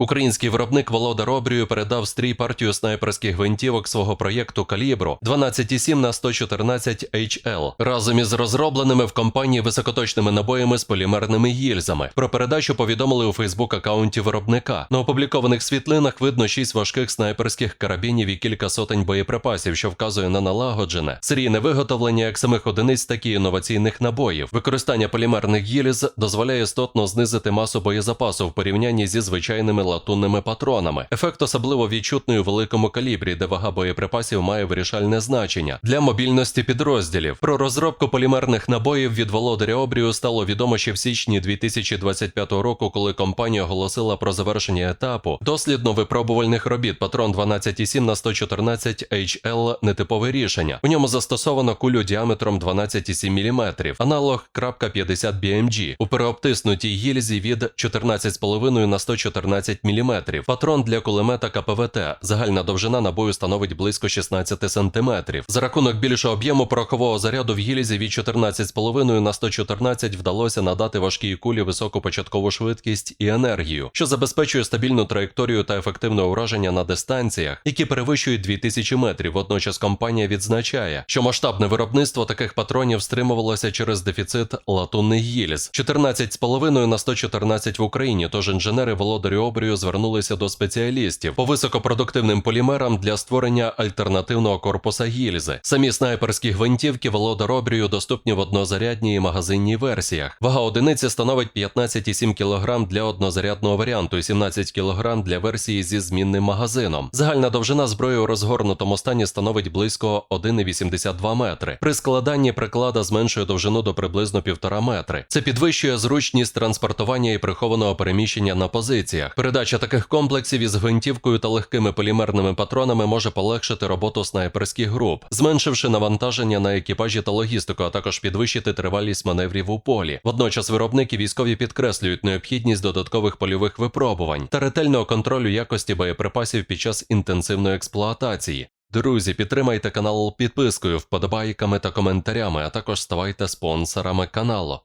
Український виробник Володар Обрію передав стрій партію снайперських гвинтівок свого проєкту Калібру 12,7 на 114 HL разом із розробленими в компанії високоточними набоями з полімерними гільзами. Про передачу повідомили у Фейсбук-аккаунті виробника. На опублікованих світлинах видно шість важких снайперських карабінів і кілька сотень боєприпасів, що вказує на налагоджене серійне виготовлення як самих одиниць, так і інноваційних набоїв. Використання полімерних гільз дозволяє істотно знизити масу боєзапасу в порівнянні зі звичайними латунними патронами. Ефект особливо відчутний у великому калібрі, де вага боєприпасів має вирішальне значення для мобільності підрозділів. Про розробку полімерних набоїв від володаря обрію стало відомо ще в січні 2025 року, коли компанія оголосила про завершення етапу дослідно-випробувальних робіт. Патрон 12,7 на 114 HL – нетипове рішення. У ньому застосовано кулю діаметром 12,7 мм, аналог .50 BMG у переобтиснутій гільзі від 14,5 на 114 мм. Патрон для кулемета КПВТ. Загальна довжина набою становить близько 16 см. За рахунок більшого об'єму порохового заряду в гільзі від 14,5 на 114 вдалося надати важкій кулі високу початкову швидкість і енергію, що забезпечує стабільну траєкторію та ефективне ураження на дистанціях, які перевищують 2000 метрів. Водночас компанія відзначає, що масштабне виробництво таких патронів стримувалося через дефіцит латунних гільз 14,5 на 114 в Україні. Тож інженери володарі обрію звернулися до спеціалістів по високопродуктивним полімерам для створення альтернативного корпуса гільзи. Самі снайперські гвинтівки володар обрію доступні в однозарядній і магазинній версіях. Вага одиниці становить 15,7 кг для однозарядного варіанту і 17 кг для версії зі змінним магазином. Загальна довжина зброї у розгорнутому стані становить близько 1,82 метри. При складанні приклада зменшує довжину до приблизно 1,5 метри. Це підвищує зручність транспортування і прихованого переміщення на позиціях. Передача таких комплексів із гвинтівкою та легкими полімерними патронами може полегшити роботу снайперських груп, зменшивши навантаження на екіпажі та логістику, а також підвищити тривалість маневрів у полі. Водночас виробники військові підкреслюють необхідність додаткових польових випробувань та ретельного контролю якості боєприпасів під час інтенсивної експлуатації. Друзі, підтримайте канал підпискою, вподобайками та коментарями, а також ставайте спонсорами каналу.